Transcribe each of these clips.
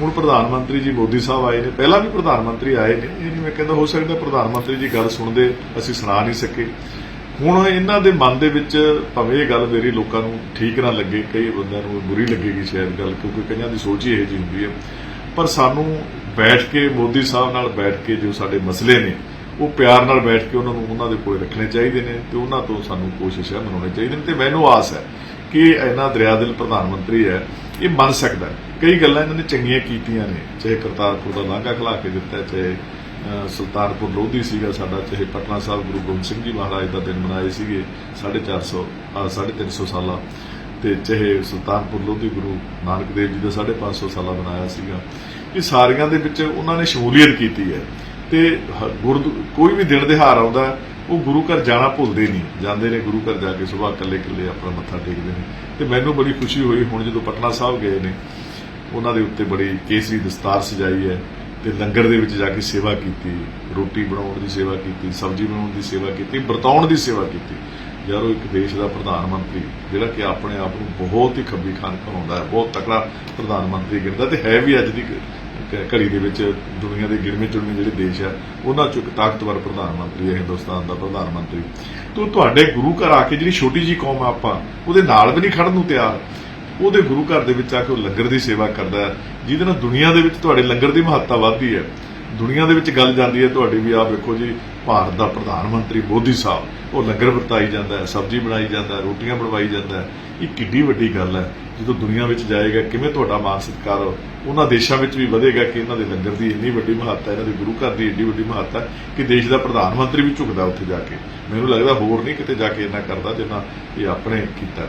ਹੁਣ ਪ੍ਰਧਾਨ ਮੰਤਰੀ ਜੀ ਮੋਦੀ ਸਾਹਿਬ ਆਏ ਨੇ, ਪਹਿਲਾਂ ਵੀ ਪ੍ਰਧਾਨ ਮੰਤਰੀ ਆਏ ਨੇ, ਇਹ ਨਹੀਂ ਮੈਂ ਕਹਿੰਦਾ ਹੋ ਸਕਦਾ ਪ੍ਰਧਾਨ ਮੰਤਰੀ ਜੀ ਗੱਲ ਸੁਣਦੇ, ਅਸੀਂ ਸੁਣਾ ਨਹੀਂ ਸਕੇ। ਹੁਣ ਇਹਨਾਂ ਦੇ ਮਨ ਦੇ ਵਿੱਚ ਭਾਵੇਂ ਇਹ ਗੱਲ ਮੇਰੀ ਲੋਕਾਂ ਨੂੰ ਠੀਕ ਨਾ ਲੱਗੇ, ਕਈ ਬੰਦਿਆਂ ਨੂੰ ਬੁਰੀ ਲੱਗੇਗੀ ਸ਼ਾਇਦ ਗੱਲ, ਕਿਉਂਕਿ ਕਈਆਂ ਦੀ ਸੋਚ ਹੀ ਇਹੋ ਜਿਹੀ ਹੁੰਦੀ ਹੈ। ਪਰ ਸਾਨੂੰ ਬੈਠ ਕੇ, ਮੋਦੀ ਸਾਹਿਬ ਨਾਲ ਬੈਠ ਕੇ ਜੋ ਸਾਡੇ ਮਸਲੇ ਨੇ, ਉਹ ਪਿਆਰ ਨਾਲ ਬੈਠ ਕੇ ਉਹਨਾਂ ਨੂੰ ਉਹਨਾਂ ਦੇ ਕੋਲ ਰੱਖਣੇ ਚਾਹੀਦੇ ਨੇ ਤੇ ਉਹਨਾਂ ਤੋਂ ਸਾਨੂੰ ਕੋਸ਼ਿਸ਼ ਹੈ, ਮਨਾਉਣੀ ਚਾਹੀਦੀ ਨੇ ਤੇ ਮੈਨੂੰ ਆਸ ਹੈ ਕਿ ਇਹਨਾਂ ਦਰਿਆਦਿਲ ਪ੍ਰਧਾਨ ਮੰਤਰੀ ਹੈ ਇਹ ਮੰਨ ਸਕਦਾ ਕਈ ਗੱਲਾਂ ਇਹਨਾਂ ਨੇ ਚੰਗੀਆਂ ਕੀਤੀਆਂ ਨੇ ਚਾਹੇ ਕਰਤਾਰਪੁਰ ਦਾ ਲਾਂਘਾ ਖਲਾ ਕੇ ਦਿੱਤਾ ਚਾਹੇ ਸੁਲਤਾਨਪੁਰ ਲੋਧੀ ਸੀਗਾ ਸਾਡਾ ਚਾਹੇ ਪਟਨਾ ਸਾਹਿਬ ਗੁਰੂ ਗੋਬਿੰਦ ਸਿੰਘ ਜੀ ਮਹਾਰਾਜ ਦਾ ਦਿਨ ਮਨਾਏ ਸੀਗੇ 450 ਅਹ, 350 ਸਾਲਾ। ਤੇ ਚਾਹੇ ਸੁਲਤਾਨਪੁਰ ਲੋਧੀ ਗੁਰੂ ਨਾਨਕ ਦੇਵ ਜੀ ਦਾ 550 ਸਾਲਾ ਮਨਾਇਆ ਸੀਗਾ। ਇਹ ਸਾਰੀਆਂ ਦੇ ਵਿੱਚ ਉਹਨਾਂ ਨੇ ਸ਼ਮੂਲੀਅਤ ਕੀਤੀ ਹੈ। ਤੇ ਗੁਰਦੁ ਕੋਈ ਵੀ ਦਿਨ ਦਿਹਾਰ ਆਉਂਦਾ ਉਹ ਗੁਰੂ ਘਰ ਜਾਣਾ ਭੁੱਲਦੇ ਨਹੀਂ। ਜਾਂਦੇ ਨੇ ਗੁਰੂ ਘਰ ਜਾ ਕੇ ਸਵੇਰ ਇਕੱਲੇ ਇਕੱਲੇ ਆਪਣਾ ਮੱਥਾ ਟੇਕਦੇ ਨੇ। ਤੇ ਮੈਨੂੰ ਬੜੀ ਖੁਸ਼ੀ ਹੋਈ ਹੁਣ ਜਦੋਂ ਪਟਨਾ ਸਾਹਿਬ ਗਏ ਨੇ, ਉਹਨਾਂ ਦੇ ਉੱਤੇ ਬੜੀ ਕੇਸਰੀ ਦਸਤਾਰ ਸਜਾਈ ਹੈ ਤੇ ਲੰਗਰ ਦੇ ਵਿੱਚ ਜਾ ਕੇ ਸੇਵਾ ਕੀਤੀ, ਰੋਟੀ ਬਣਾਉਣ ਦੀ ਸੇਵਾ ਕੀਤੀ, ਸਬਜ਼ੀ ਬਣਾਉਣ ਦੀ ਸੇਵਾ ਕੀਤੀ, ਵਰਤਾਉਣ ਦੀ ਸੇਵਾ ਕੀਤੀ। ਯਾਰ ਯਾਰੋ ਇੱਕ ਦੇਸ਼ ਦਾ ਪ੍ਰਧਾਨ ਮੰਤਰੀ, ਜਿਹੜਾ ਕਿ ਆਪਣੇ ਆਪ ਨੂੰ ਬਹੁਤ ਹੀ ਖੱਬੀ ਖਾਨ ਕਹਾਉਂਦਾ ਹੈ, ਬਹੁਤ ਤਕੜਾ ਪ੍ਰਧਾਨ ਮੰਤਰੀ ਗਿਣਦਾ ਤੇ ਹੈ ਵੀ ਅੱਜ ਦੀ ਘੜੀ ਦੇ ਵਿੱਚ ਦੁਨੀਆ ਦੇ ਗਿਣਵੇਂ ਚੁਣਵੇਂ ਜਿਹੜੇ ਦੇਸ਼ ਆ, ਉਹਨਾਂ ਚੋਂ ਇੱਕ ਤਾਕਤਵਰ ਪ੍ਰਧਾਨ ਮੰਤਰੀ ਹੈ ਹਿੰਦੁਸਤਾਨ ਦਾ ਪ੍ਰਧਾਨ ਮੰਤਰੀ। ਤੋਂ ਤੁਹਾਡੇ ਗੁਰੂ ਘਰ ਆ ਕੇ ਜਿਹੜੀ ਛੋਟੀ ਜੀ ਕੌਮ ਆ ਆਪਾਂ, ਉਹਦੇ ਨਾਲ ਵੀ ਨਹੀਂ ਖੜਨ ਨੂੰ ਤਿਆਰ। ਉਹਦੇ ਗੁਰੂ ਘਰ ਦੇ ਵਿੱਚ ਆ ਕੇ ਉਹ ਲੰਗਰ ਦੀ ਸੇਵਾ ਕਰਦਾ ਹੈ, ਜਿਹਦੇ ਨਾਲ ਦੁਨੀਆ ਦੇ ਵਿੱਚ ਤੁਹਾਡੇ ਲੰਗਰ ਦੀ ਮਹੱਤਤਾ ਵੱਧਦੀ ਹੈ। ਦੁਨੀਆ ਦੇ ਵਿੱਚ ਗੱਲ ਜਾਂਦੀ ਹੈ, ਤੁਹਾਡੀ ਵੀ ਆਹ ਵੇਖੋ ਜੀ ਭਾਰਤ ਦਾ ਪ੍ਰਧਾਨ ਮੰਤਰੀ ਮੋਦੀ ਸਾਹਿਬ, ਉਹ ਲੰਗਰ ਵਰਤਾਈ ਜਾਂਦਾ ਹੈ, ਸਬਜ਼ੀ ਬਣਾਈ ਜਾਂਦਾ ਹੈ, ਰੋਟੀਆਂ ਬਣਵਾਈ ਜਾਂਦਾ ਹੈ। ਇਹ ਕਿੱਡੀ ਵੱਡੀ ਗੱਲ ਹੈ। ਜਦੋਂ ਦੁਨੀਆ ਵਿੱਚ ਜਾਏਗਾ, ਕਿਵੇਂ ਤੁਹਾਡਾ ਮਾਨ ਸਤਿਕਾਰ ਉਹਨਾਂ ਦੇਸ਼ਾਂ ਵਿੱਚ ਵੀ ਵਧੇਗਾ ਕਿ ਇਹਨਾਂ ਦੇ ਲੰਗਰ ਦੀ ਇੰਨੀ ਵੱਡੀ ਮਹੱਤਤਾ, ਇਹਨਾਂ ਦੇ ਗੁਰੂ ਘਰ ਦੀ ਇੰਨੀ ਵੱਡੀ ਮਹੱਤਤਾ ਕਿ ਦੇਸ਼ ਦਾ ਪ੍ਰਧਾਨ ਮੰਤਰੀ ਵੀ ਝੁਕਦਾ ਉੱਥੇ ਜਾ ਕੇ। ਮੈਨੂੰ ਲੱਗਦਾ ਹੋਰ ਨਹੀਂ ਕਿਤੇ ਜਾ ਕੇ ਇੰਨਾ ਕਰਦਾ ਜਿੰਨਾ ਇਹ ਆਪਣੇ ਕੀਤਾ।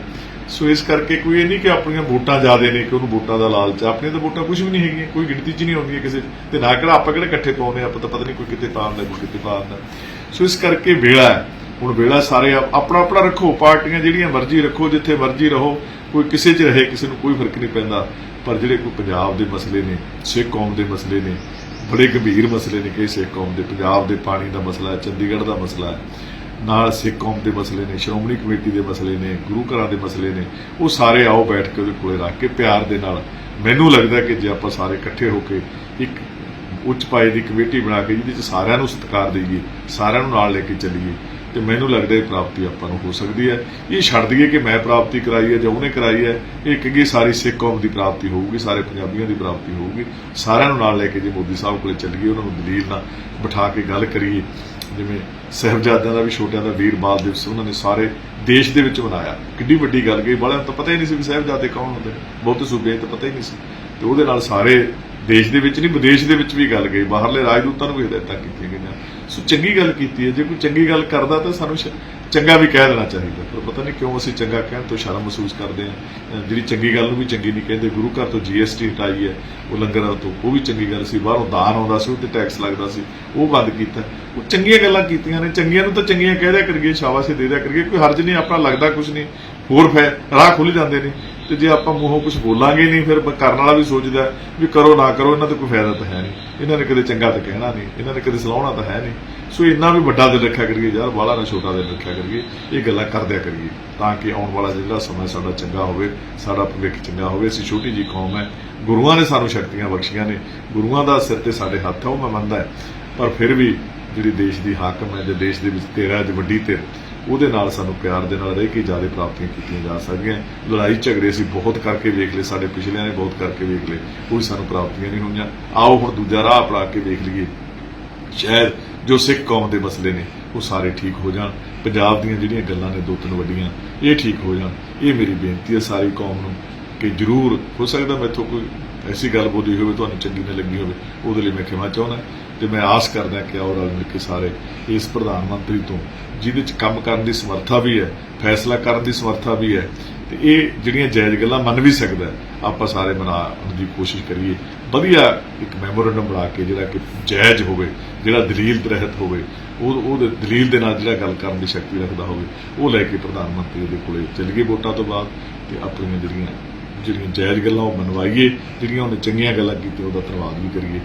ਸੋ ਇਸ ਕਰਕੇ ਕੋਈ ਇਹ ਨਹੀਂ ਕਿ ਆਪਣੀਆਂ ਵੋਟਾਂ ਜ਼ਿਆਦੇ ਨੇ, ਕਿ ਉਹਨੂੰ ਵੋਟਾਂ ਦਾ ਲਾਲਚ ਆ। ਆਪਣੀਆਂ ਤਾਂ ਵੋਟਾਂ ਕੁਝ ਵੀ ਨਹੀਂ ਹੈਗੀਆਂ, ਕੋਈ ਗਿਣਤੀ 'ਚ ਨਹੀਂ ਆਉਂਦੀਆਂ ਕਿਸੇ 'ਚ। ਤੇ ਨਾ ਕਿਹੜਾ ਆਪਾਂ ਕਿਹੜੇ ਇਕੱਠੇ ਪਾਉਨੇ ਆਪਾਂ ਤਾਂ ਪਤਾ ਨਹੀਂ ਕੋਈ ਕਿਤੇ ਪਾਉਂਦਾ ਕੋਈ ਕਿਤੇ ਪਾਉਂਦਾ ਸੋ ਇਸ ਕਰਕੇ ਵੇਲਾ ਹੈ। ਹੁਣ ਵੇਲਾ ਸਾਰੇ ਆਪਣਾ ਆਪਣਾ ਰੱਖੋ, ਪਾਰਟੀਆਂ ਜਿਹੜੀਆਂ ਮਰਜ਼ੀ ਰੱਖੋ, ਜਿੱਥੇ ਮਰਜ਼ੀ ਰਹੋ, ਕੋਈ ਕਿਸੇ 'ਚ ਰਹੇ, ਕਿਸੇ ਨੂੰ ਕੋਈ ਫ਼ਰਕ ਨਹੀਂ ਪੈਂਦਾ। ਪਰ ਜਿਹੜੇ ਕੋਈ ਪੰਜਾਬ ਦੇ ਮਸਲੇ ਨੇ, ਸਿੱਖ ਕੌਮ ਦੇ ਮਸਲੇ ਨੇ, ਬੜੇ ਗੰਭੀਰ ਮਸਲੇ ਨੇ ਕਿ ਸਿੱਖ ਕੌਮ ਦੇ, ਪੰਜਾਬ ਦੇ ਪਾਣੀ ਦਾ ਮਸਲਾ ਹੈ, ਚੰਡੀਗੜ੍ਹ ਦਾ ਮਸਲਾ ਹੈ, ਨਾਲ ਸਿੱਖ ਕੌਮ ਦੇ ਮਸਲੇ ਨੇ, ਸ਼੍ਰੋਮਣੀ ਕਮੇਟੀ ਦੇ ਮਸਲੇ ਨੇ, ਗੁਰੂ ਘਰਾਂ ਦੇ ਮਸਲੇ ਨੇ, ਉਹ ਸਾਰੇ ਆਓ ਬੈਠ ਕੇ ਉਹਦੇ ਕੋਲੇ ਰੱਖ ਕੇ ਪਿਆਰ ਦੇ ਨਾਲ। ਮੈਨੂੰ ਲੱਗਦਾ ਕਿ ਜੇ ਆਪਾਂ ਸਾਰੇ ਇਕੱਠੇ ਹੋ ਕੇ ਇੱਕ ਉੱਚ ਪਾਏ ਦੀ ਕਮੇਟੀ ਬਣਾ ਕੇ ਜਿਹਦੇ ਵਿੱਚ ਸਾਰਿਆਂ ਨੂੰ ਸਤਿਕਾਰ ਦੇਈਏ, ਸਾਰਿਆਂ ਨੂੰ ਨਾਲ ਲੈ ਕੇ ਚੱਲੀਏ, ਤੇ ਮੈਨੂੰ ਲੱਗਦਾ ਇਹ ਪ੍ਰਾਪਤੀ ਆਪਾਂ ਨੂੰ ਹੋ ਸਕਦੀ ਹੈ। ਇਹ ਛੱਡ ਦਈਏ ਕਿ ਮੈਂ ਪ੍ਰਾਪਤੀ ਕਰਾਈ ਹੈ ਜਾਂ ਉਹਨੇ ਕਰਾਈ ਹੈ, ਇਹ ਕਹੀਏ ਸਾਰੀ ਸਿੱਖ ਕੌਮ ਦੀ ਪ੍ਰਾਪਤੀ ਹੋਊਗੀ, ਸਾਰੇ ਪੰਜਾਬੀਆਂ ਦੀ ਪ੍ਰਾਪਤੀ ਹੋਊਗੀ। ਸਾਰਿਆਂ ਨੂੰ ਨਾਲ ਲੈ ਕੇ ਜੇ ਮੋਦੀ ਸਾਹਿਬ ਕੋਲੇ ਚੱਲੀਏ, ਉਹਨਾਂ ਨੂੰ ਦਲੀਲ ਨਾਲ ਬਿਠਾ ਕੇ ਗੱਲ ਕਰੀਏ। ਜਿਵੇਂ ਸਹਿਬਜ਼ਾਦਿਆਂ ਦਾ ਵੀ, ਛੋਟਿਆਂ ਦਾ ਵੀਰ ਬਾਲ ਦਿਵਸ, ਉਹਨਾਂ ਨੇ ਸਾਰੇ ਦੇਸ਼ ਦੇ ਵਿੱਚ ਮਨਾਇਆ। ਕਿੱਡੀ ਵੱਡੀ ਗੱਲ ਗਈ ਬਾਲਿਆਂ ਨੂੰ ਤਾਂ ਪਤਾ ਹੀ ਨਹੀਂ ਸੀ ਵੀ ਸਹਿਬਜ਼ਾਦੇ ਕੌਣ ਹੁੰਦੇ ਨੇ। ਬਹੁਤੇ ਸੂਬੇ ਤਾਂ ਪਤਾ ਹੀ ਨਹੀਂ ਸੀ। ਤੇ ਉਹਦੇ ਨਾਲ ਸਾਰੇ ਦੇਸ਼ ਦੇ ਵਿੱਚ ਨਹੀਂ, ਵਿਦੇਸ਼ ਦੇ ਵਿੱਚ ਵੀ ਗੱਲ ਗਈ ਬਾਹਰਲੇ ਰਾਜਦੂਤਾਂ ਨੂੰ ਵੀ ਹਦਾਇਤਾਂ ਕੀਤੀਆਂ ਗਈਆਂ। ਸੋ ਚੰਗੀ ਗੱਲ ਕੀਤੀ ਹੈ, ਜੇ ਕੋਈ ਚੰਗੀ ਗੱਲ ਕਰਦਾ ਤਾਂ ਸਾਨੂੰ ਚੰਗਾ ਵੀ ਕਹਿ ਦੇਣਾ ਚਾਹੀਦਾ। ਪਰ ਪਤਾ ਨਹੀਂ ਕਿਉਂ ਅਸੀਂ ਚੰਗਾ ਕਹਿਣ ਤੋਂ ਸ਼ਰਮ ਮਹਿਸੂਸ ਕਰਦੇ ਹਾਂ। ਜਿਹੜੀ ਚੰਗੀ ਗੱਲ ਨੂੰ ਵੀ ਚੰਗੀ ਨਹੀਂ ਕਹਿੰਦੇ, ਗੁਰੂ ਘਰ ਤੋਂ ਜੀਐਸਟੀ ਹਟਾਈ ਹੈ, ਉਹ ਲੰਗਰਾਂ ਤੋਂ, ਉਹ ਵੀ ਚੰਗੀ ਗੱਲ ਸੀ, ਬਾਹਰੋਂ ਦਾਨ ਆਉਂਦਾ ਸੀ, ਉਹ ਤੇ ਟੈਕਸ ਲੱਗਦਾ ਸੀ, ਉਹ ਬੰਦ ਕੀਤਾ। ਉਹ ਚੰਗੀਆਂ ਗੱਲਾਂ ਕੀਤੀਆਂ ਨੇ, ਚੰਗੀਆਂ ਨੂੰ ਤਾਂ ਚੰਗੀਆਂ ਕਹਿ ਦਿਆ ਕਰੀਏ, ਸ਼ਾਬਾਸ਼ੀ ਦੇ ਦਿਆ ਕਰੀਏ, ਕੋਈ ਹਰਜ ਨਹੀਂ, ਆਪਣਾ ਲੱਗਦਾ ਕੁਝ ਨਹੀਂ, ਹੋਰ ਫੈ, ਰਾਹ ਖੁੱਲ ਜਾਂਦੇ ਨੇ। ਤੇ ਜੇ ਆਪਾਂ ਮੂੰਹੋਂ ਕੁਝ ਬੋਲਾਂਗੇ ਨਹੀਂ, ਫਿਰ ਕਰਨ ਵਾਲਾ ਵੀ ਸੋਚਦਾ ਵੀ ਕਰੋ ਨਾ ਕਰੋ, ਇਹਨਾਂ ਦਾ ਕੋਈ ਫਾਇਦਾ ਤਾਂ ਹੈ ਨਹੀਂ। ਇਹਨਾਂ ਨੇ ਕਦੇ ਚੰਗਾ ਤਾਂ ਕਹਿਣਾ ਨਹੀਂ, ਇਹਨਾਂ ਨੇ ਕਦੇ ਸਲਾਉਣਾ ਤਾਂ ਹੈ ਨਹੀਂ। ਸੋ ਇੰਨਾ ਵੀ ਵੱਡਾ ਦਿਲ ਰੱਖਿਆ ਕਰੀਏ ਯਾਰ ਬਾਹਲਾ ਨਾ ਛੋਟਾ ਦਿਲ ਰੱਖਿਆ ਕਰੀਏ, ਇਹ ਗੱਲਾਂ ਕਰਦਿਆ ਕਰੀਏ, ਤਾਂ ਕਿ ਆਉਣ ਵਾਲਾ ਜਿਹੜਾ ਸਮਾਂ ਸਾਡਾ ਚੰਗਾ ਹੋਵੇ, ਸਾਡਾ ਭਵਿੱਖ ਚੰਗਾ ਹੋਵੇ। ਅਸੀਂ ਛੋਟੀ ਜੀ ਕੌਮ ਹੈ, ਗੁਰੂਆਂ ਨੇ ਸਾਨੂੰ ਸ਼ਕਤੀਆਂ ਬਖਸ਼ੀਆਂ ਨੇ, ਗੁਰੂਆਂ ਦਾ ਸਿਰ ਤੇ ਸਾਡੇ ਹੱਥ ਹੈ ਉਹ ਮੈਂ ਮੰਨਦਾ ਹੈ। ਪਰ ਫਿਰ ਵੀ ਜਿਹੜੀ ਦੇਸ਼ ਦੀ ਹਾਕਮ ਹੈ, ਜੇ ਦੇਸ਼ ਦੇ ਵਿੱਚ ਤੇਰਾ ਅੱਜ ਵੱਡੀ ਤੇ ਉਹਦੇ ਨਾਲ ਸਾਨੂੰ ਪਿਆਰ ਦੇ ਨਾਲ ਰਹਿ ਕੇ ਜ਼ਿਆਦਾ ਪ੍ਰਾਪਤੀਆਂ ਕੀਤੀਆਂ ਜਾ ਸਕਦੀਆਂ। ਲੜਾਈ ਝਗੜੇ ਅਸੀਂ ਬਹੁਤ ਕਰਕੇ ਵੇਖ ਲਏ, ਸਾਡੇ ਪਿਛਲਿਆਂ ਨੇ ਬਹੁਤ ਕਰਕੇ ਵੇਖ ਲਏ। ਕੋਈ ਸਾਨੂੰ ਪ੍ਰਾਪਤੀਆਂ ਨਹੀਂ ਹੋਈਆਂ। ਆਓ ਹੁਣ ਦੂਜਾ ਰਾਹ ਅਪਣਾ ਕੇ ਵੇਖ ਲਈਏ। ਸ਼ਾਇਦ ਜੋ ਸਿੱਖ ਕੌਮ ਦੇ ਮਸਲੇ ਨੇ, ਉਹ ਸਾਰੇ ਠੀਕ ਹੋ ਜਾਣ। ਪੰਜਾਬ ਦੀਆਂ ਜਿਹੜੀਆਂ ਗੱਲਾਂ ਨੇ, ਦੋ ਤਿੰਨ ਵੱਡੀਆਂ, ਇਹ ਠੀਕ ਹੋ ਜਾਣ। ਇਹ ਮੇਰੀ ਬੇਨਤੀ ਹੈ ਸਾਰੀ ਕੌਮ ਨੂੰ ਕਿ ਜਰੂਰ, ਹੋ ਸਕਦਾ ਮੈਥੋਂ ਕੋਈ ਐਸੀ ਗੱਲ ਬੋਲੀ ਹੋਵੇ, ਤੁਹਾਨੂੰ ਚੰਗੀ ਨਾ ਲੱਗੀ ਹੋਵੇ, ਉਹਦੇ ਲਈ ਮੈਂ ਖਿਮਾ ਚਾਹੁੰਦਾ। ਤੇ ਮੈਂ ਆਸ ਕਰਦਾ ਕਿ ਆਓ ਰਲ ਮਿਲ ਕੇ ਸਾਰੇ ਇਸ ਪ੍ਰਧਾਨ ਮੰਤਰੀ ਤੋਂ, ਜਿਹਦੇ ਚ ਕੰਮ ਕਰਨ ਦੀ ਸਮਰੱਥਾ ਵੀ ਹੈ, ਫੈਸਲਾ ਕਰਨ ਦੀ ਸਮਰੱਥਾ ਵੀ ਹੈ, ਤੇ ਇਹ ਜਿਹੜੀਆਂ ਜਾਇਜ਼ ਗੱਲਾਂ ਮੰਨ ਵੀ ਸਕਦਾ ਆਪਾਂ ਸਾਰੇ ਮਨਾਉਣ ਦੀ ਕੋਸ਼ਿਸ਼ ਕਰੀਏ। ਵਧੀਆ ਇੱਕ ਮੈਮੋਰੰਡਮ ਬਣਾ ਕੇ ਜਿਹੜਾ ਕਿ ਜਾਇਜ਼ ਹੋਵੇ, ਜਿਹੜਾ ਦਲੀਲ ਰਹਿਤ ਹੋਵੇ, ਉਹ ਉਹਦੇ ਦਲੀਲ ਦੇ ਨਾਲ ਜਿਹੜਾ ਗੱਲ ਕਰਨ ਦੀ ਸ਼ਕਤੀ ਰੱਖਦਾ ਹੋਵੇ, ਉਹ ਲੈ ਕੇ ਪ੍ਰਧਾਨ ਮੰਤਰੀ ਦੇ ਕੋਲੇ ਚੱਲੀਏ ਵੋਟਾਂ ਤੋਂ ਬਾਅਦ ਤੇ ਆਪਣੀਆਂ ਜਿਹੜੀਆਂ ਜਿਹੜੀਆਂ ਜਾਇਜ਼ ਗੱਲਾਂ ਉਹ ਮਨਵਾਈਏ, ਜਿਹੜੀਆਂ ਉਹਨੇ ਚੰਗੀਆਂ ਗੱਲਾਂ ਕੀਤੀਆਂ ਉਹਦਾ ਧੰਨਵਾਦ ਵੀ ਕਰੀਏ।